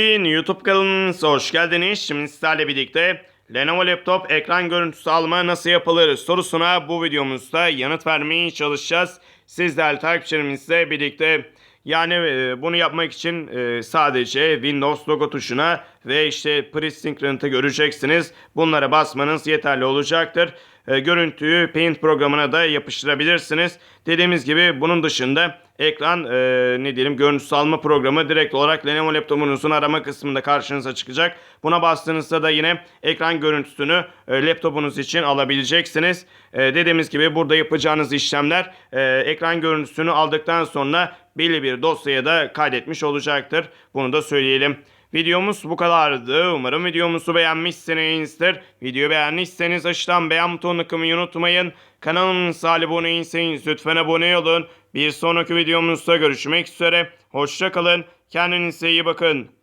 YouTube kanalınıza hoş geldiniz. Şimdi sizlerle birlikte Lenovo laptop ekran görüntüsü alma nasıl yapılır sorusuna bu videomuzda yanıt vermeye çalışacağız. Siz değerli takipçilerimizle birlikte yani e, bunu yapmak için e, sadece Windows logo tuşuna ve işte Pressing Print'ı göreceksiniz. Bunlara basmanız yeterli olacaktır. E, Görüntüyü Paint programına da yapıştırabilirsiniz. Dediğimiz gibi bunun dışında ekran ne diyelim görüntüsü alma programı direkt olarak Lenovo laptopunuzun arama kısmında karşınıza çıkacak. Buna bastığınızda da yine ekran görüntüsünü laptopunuz için alabileceksiniz. Dediğimiz gibi burada yapacağınız işlemler e, ekran görüntüsünü aldıktan sonra belli bir dosyaya da kaydetmiş olacaktır. Bunu da söyleyelim. Videomuz bu kadardı. Umarım videomuzu beğenmişsinizdir. Videoyu beğendiyseniz aşağıdan beğen butonuna kılmayı unutmayın. Kanalımıza abone değilseniz lütfen abone olun. Bir sonraki videomuzda görüşmek üzere. Hoşça kalın. Kendinize iyi bakın.